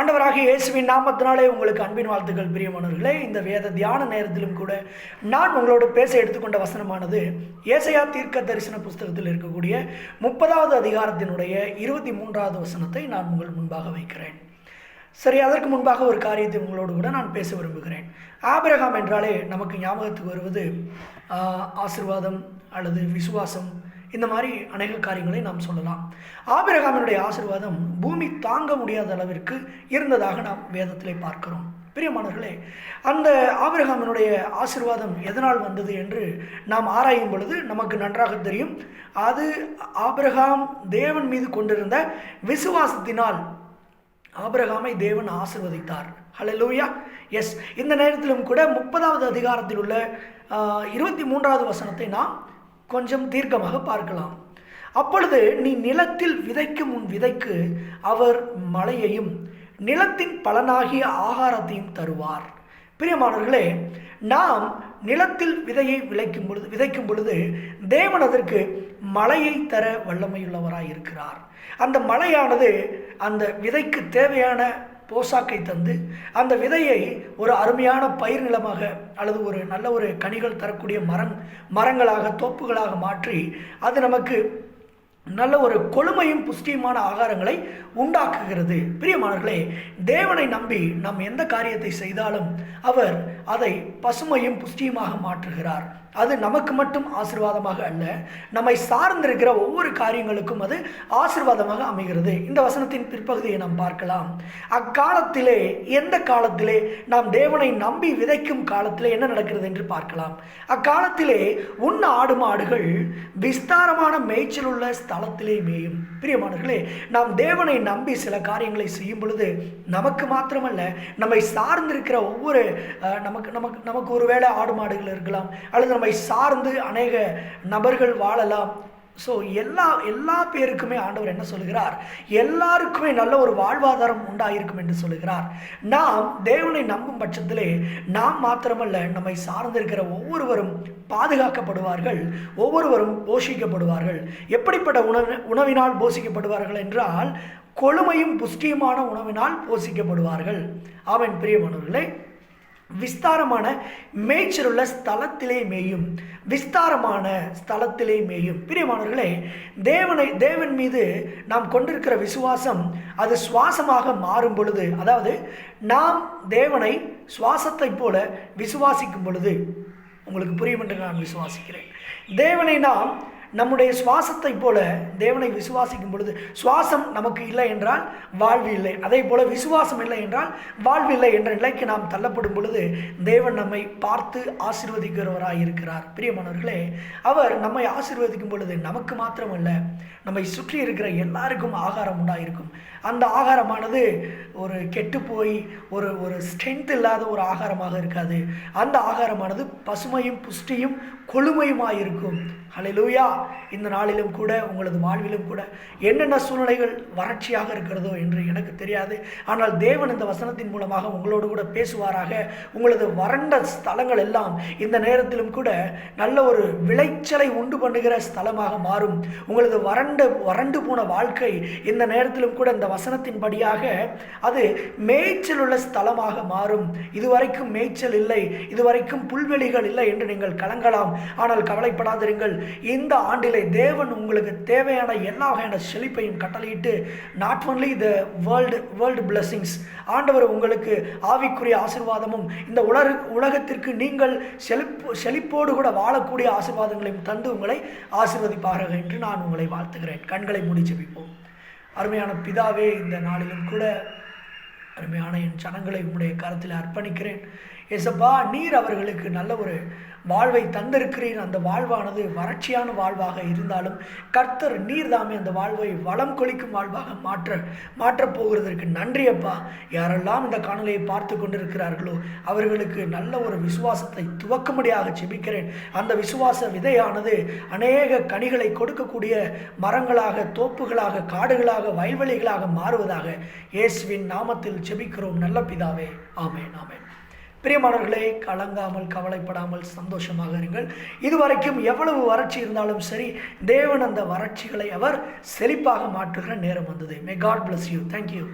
ஆண்டவராக இயேசுவின் நாமத்தினாலே உங்களுக்கு அன்பின் வாழ்த்துக்கள் பிரியமானவர்களே இந்த வேத தியான நேரத்திலும் கூட நான் உங்களோட பேச எடுத்துக்கொண்ட வசனமானது ஏசையா தீர்க்க தரிசன புஸ்தகத்தில் இருக்கக்கூடிய முப்பதாவது அதிகாரத்தினுடைய இருபத்தி மூன்றாவது வசனத்தை நான் உங்கள் முன்பாக வைக்கிறேன். சரி அதற்கு முன்பாக ஒரு காரியத்தை உங்களோடு கூட நான் பேச விரும்புகிறேன். ஆபிரகாம் என்றாலே நமக்கு ஞாபகத்துக்கு வருவது ஆசிர்வாதம் ஆசீர்வாதம் அல்லது விசுவாசம் இந்த மாதிரி அநேக காரியங்களை நாம் சொல்லலாம். ஆபிரகாமினுடைய ஆசிர்வாதம் பூமி தாங்க முடியாத அளவிற்கு இருந்ததாக நாம் வேதத்திலே பார்க்கிறோம். பிரியமானவர்களே அந்த ஆபிரகாமினுடைய ஆசிர்வாதம் எதனால் வந்தது என்று நாம் ஆராயும் பொழுது நமக்கு நன்றாக தெரியும். அது ஆபிரகாம் தேவன் மீது கொண்டிருந்த விசுவாசத்தினால் ஆபிரகாமை தேவன் ஆசிர்வதித்தார். ஹalleluya எஸ் இந்த நேரத்திலும் கூட முப்பதாவது அதிகாரத்தில் உள்ள இருபத்தி மூன்றாவது வசனத்தை நாம் கொஞ்சம் தீர்க்கமாக பார்க்கலாம். அப்பொழுது நீ நிலத்தில் விதைக்கும் உன் விதைக்கு அவர் மழையையும் நிலத்தின் பலனாகிய ஆகாரத்தையும் தருவார். பிரியமானவர்களே நாம் நிலத்தில் விதையை விளைக்கும் பொழுது விதைக்கும் பொழுது தேவன் அதற்கு மழையை தர வல்லமையுள்ளவராய் இருக்கிறார் அந்த மழையானது அந்த விதைக்கு தேவையான போசாக்கை தந்து அந்த விதையை ஒரு அருமையான பயிர் நிலமாக அல்லது ஒரு நல்ல ஒரு கனிகள் தரக்கூடிய மரம் மரங்களாக தோப்புகளாக மாற்றி அது நமக்கு நல்ல ஒரு கொழுமையும் புஷ்டியுமான ஆகாரங்களை உண்டாக்குகிறது. பிரியமானவர்களே தேவனை நம்பி நாம் எந்த காரியத்தை செய்தாலும் அவர் அதை பசுமையும் புஷ்டியுமாக மாற்றுகிறார். அது நமக்கு மட்டும் ஆசீர்வாதமாக அல்ல நம்மை சார்ந்திருக்கிற ஒவ்வொரு காரியங்களுக்கும் அது ஆசீர்வாதமாக அமைகிறது. இந்த வசனத்தின் பிற்பகுதியை நாம் பார்க்கலாம். அக்காலத்திலே எந்த காலத்திலே நாம் தேவனை நம்பி விதைக்கும் காலத்திலே என்ன நடக்கிறது என்று பார்க்கலாம். அக்காலத்திலே உன் ஆடு மாடுகள் விஸ்தாரமான மேய்ச்சல் உள்ள ஸ்தலத்திலே மேயும். பிரியமானவர்களே நாம் தேவனை நம்பி சில காரியங்களை செய்யும் பொழுது நமக்கு மாத்திரமல்ல நம்மை சார்ந்திருக்கிற ஒவ்வொரு நம்ம நமக்கு நமக்கு நமக்கு ஒருவேளை ஆடு மாடுகள் இருக்கலாம் அல்லது நம்மை சார்ந்து அநேக நபர்கள் வாழலாம். ஸோ எல்லா எல்லா பேருக்குமே ஆண்டவர் என்ன சொல்லுகிறார்? எல்லாருக்குமே நல்ல ஒரு வாழ்வாதாரம் உண்டாயிருக்கும் என்று சொல்லுகிறார். நாம் தேவனை நம்பும் பட்சத்திலே நாம் மாத்திரமல்ல நம்மை சார்ந்திருக்கிற ஒவ்வொருவரும் பாதுகாக்கப்படுவார்கள் ஒவ்வொருவரும் போஷிக்கப்படுவார்கள். எப்படிப்பட்ட உணவு உணவினால் போஷிக்கப்படுவார்கள் என்றால் கொழுமையும் புஷ்டியுமான உணவினால் போஷிக்கப்படுவார்கள். அவன் பிரியமானவர்களே விஸ்தாரமான மேய்ச்சலுள்ள ஸ்தலத்திலே மேயும். விஸ்தாரமான ஸ்தலத்திலே மேயும். பிரியமானவர்களே தேவனை தேவன் மீது நாம் கொண்டிருக்கிற விசுவாசம் அது சுவாசமாக மாறும் பொழுது அதாவது நாம் தேவனை சுவாசத்தை போல விசுவாசிக்கும் பொழுது உங்களுக்கு புரியும் என்று நான் விசுவாசிக்கிறேன். தேவனை நாம் நம்முடைய சுவாசத்தை போல தேவனை விசுவாசிக்கும் பொழுது சுவாசம் நமக்கு இல்லை என்றால் வாழ்வு இல்லை. அதே போல விசுவாசம் இல்லை என்றால் வாழ்வு இல்லை என்ற நிலைக்கு நாம் தள்ளப்படும் பொழுது தேவன் நம்மை பார்த்து ஆசிர்வதிக்கிறவராக இருக்கிறார். பிரியமானவர்களே அவர் நம்மை ஆசிர்வதிக்கும் பொழுது நமக்கு மாத்திரமல்ல நம்மை சுற்றி இருக்கிற எல்லாருக்கும் ஆகாரம் உண்டாயிருக்கும். அந்த ஆகாரமானது ஒரு கெட்டு போய் ஒரு ஒரு ஸ்ட்ரென்த் இல்லாத ஒரு ஆகாரமாக இருக்காது. அந்த ஆகாரமானது பசுமையும் புஷ்டியும் கொழுமையுமாய் இருக்கும் ஹalleluya இந்த நாளிலும் கூட உங்களது வாழ்விலும் கூட என்னென்ன சூழ்நிலைகள் வறட்சியாக இருக்கிறதோ என்று எனக்கு தெரியாது. ஆனால் தேவன் இந்த வசனத்தின் மூலமாக உங்களோடு கூட பேசுவாராக. உங்களது வறண்ட ஸ்தலங்கள் எல்லாம் இந்த நேரத்திலும் கூட நல்ல ஒரு விளைச்சலை உண்டு பண்ணுகிற ஸ்தலமாக மாறும். உங்களது வறண்ட வறண்டு போன வாழ்க்கை இந்த நேரத்திலும் கூட இந்த வசனத்தின்படியாக அது மேய்ச்சல் உள்ள ஸ்தலமாக மாறும். இதுவரைக்கும் மேய்ச்சல் இல்லை. இதுவரைக்கும் புல்வெளிகள் இல்லை என்று நீங்கள் கலங்கலாம். ஆனால் கவலைப்படாதிருங்கள். இந்த ஆண்டிலே தேவன் உங்களுக்கு தேவையான எல்லா வகையான செழிப்பையும் கட்டளையிட்டு not only the world world blessings ஆண்டவர் உங்களுக்கு ஆவிக்குரிய ஆசீர்வாதமும் இந்த உலக உலகத்திற்கு நீங்கள் செழிப்பு செழிப்போடு கூட வாழக்கூடிய ஆசீர்வாதங்களையும் தந்து உங்களை ஆசிர்வதிப்பார்கள் என்று நான் உங்களை வாழ்த்துகிறேன். கண்களை மூடி ஜெபிப்போம். அருமையான பிதாவே இந்த நாளிலும் கூட அருமையான என் ஜனங்களை உங்களுடைய கருத்தில் அர்ப்பணிக்கிறேன். ஏசப்பா நீர் அவர்களுக்கு நல்ல ஒரு வாழ்வை தந்திருக்கிறீர். அந்த வாழ்வானது வறட்சியான வாழ்வாக இருந்தாலும் கர்த்தர் நீர் தாமே அந்த வாழ்வை வளம் கொளிக்கும் வாழ்வாக மாற்ற மாற்றப் போகிறதற்கு நன்றி அப்பா. யாரெல்லாம் இந்த காணொலியை பார்த்து கொண்டிருக்கிறார்களோ அவர்களுக்கு நல்ல ஒரு விசுவாசத்தை துவக்கும்படியாக செபிக்கிறேன் அந்த விசுவாச விதையானது அநேக கனிகளை கொடுக்கக்கூடிய மரங்களாக தோப்புகளாக காடுகளாக வயல்வெளிகளாக மாறுவதாக இயேசுவின் நாமத்தில் செபிக்கிறோம் நல்ல பிதாவே. ஆமேன் ஆமேன். பிரியமானவர்களே கலங்காமல் கவலைப்படாமல் சந்தோஷமாக இருங்கள். இதுவரைக்கும் எவ்வளவு வறட்சி இருந்தாலும் சரி தேவன் அந்த வறட்சிகளை அவர் செழிப்பாக மாற்றுகிற நேரம் வந்தது. May God bless you thank you